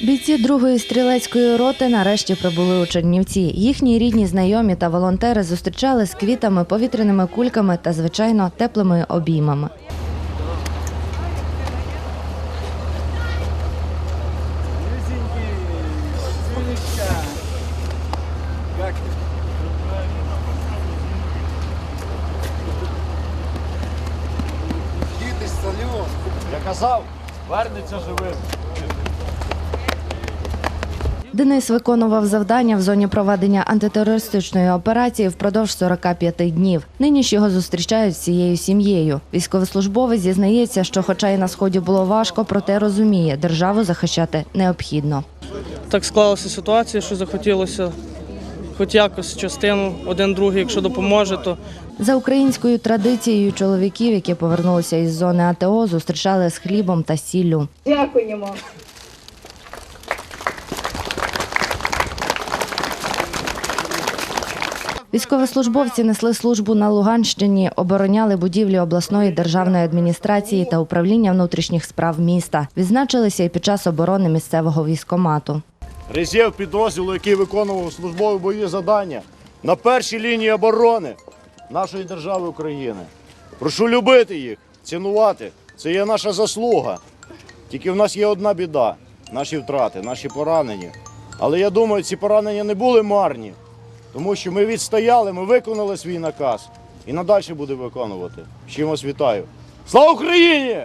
Бійці другої стрілецької роти нарешті прибули у Чернівці. Їхні рідні, знайомі та волонтери зустрічали з квітами, повітряними кульками та, звичайно, теплими обіймами. Я казав, вернеться живим. Денис виконував завдання в зоні проведення антитерористичної операції впродовж 45 днів. Нині ж його зустрічають всією сім'єю. Військовослужбовець зізнається, що, хоча й на сході було важко, проте розуміє, державу захищати необхідно. Так склалася ситуація, що захотілося хоч якось частину, один другий, якщо допоможе, то За українською традицією чоловіків, які повернулися із зони АТО, зустрічали з хлібом та сіллю. Дякуємо. Військовослужбовці несли службу на Луганщині, обороняли будівлі обласної державної адміністрації та управління внутрішніх справ міста. Відзначилися і під час оборони місцевого військомату. Резерв підрозділу, який виконував службові бойові завдання на першій лінії оборони нашої держави України. Прошу любити їх, цінувати. Це є наша заслуга. Тільки в нас є одна біда наші втрати, наші поранені. Але я думаю, ці поранення не були марні, тому що ми відстояли, ми виконали свій наказ і надалі буде виконувати. З чим вас вітаю. Слава Україні!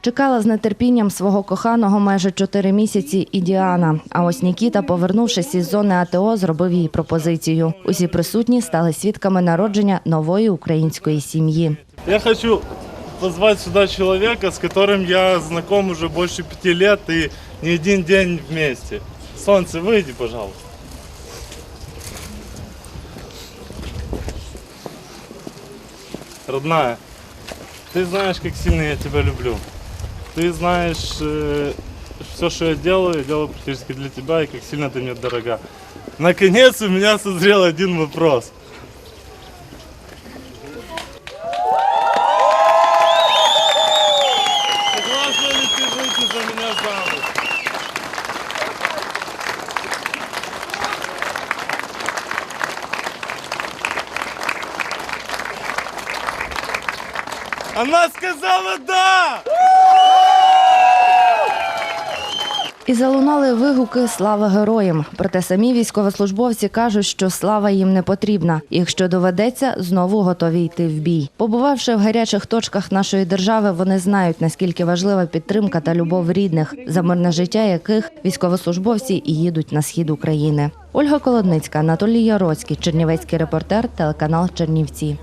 Чекала з нетерпінням свого коханого майже чотири місяці і Діана. А ось Нікіта, повернувшись із зони АТО, зробив їй пропозицію. Усі присутні стали свідками народження нової української сім'ї. Я хочу позвать сюда человека, с которым я знаком уже больше пяти лет и не один день вместе. Солнце, выйди, пожалуйста. Родная, ты знаешь, как сильно я тебя люблю. Ты знаешь, все, что я делаю, я делаю практически для тебя, и как сильно ты мне дорога. Наконец у меня созрел один вопрос. Она сказала да! І залунали вигуки слава героям. Проте самі військовослужбовці кажуть, що слава їм не потрібна. Якщо доведеться, знову готові йти в бій. Побувавши в гарячих точках нашої держави, вони знають наскільки важлива підтримка та любов рідних, за мирне життя яких військовослужбовці і їдуть на схід України. Ольга Колодницька, Анатолій Яроцький, Чернівецький репортер, телеканал Чернівці.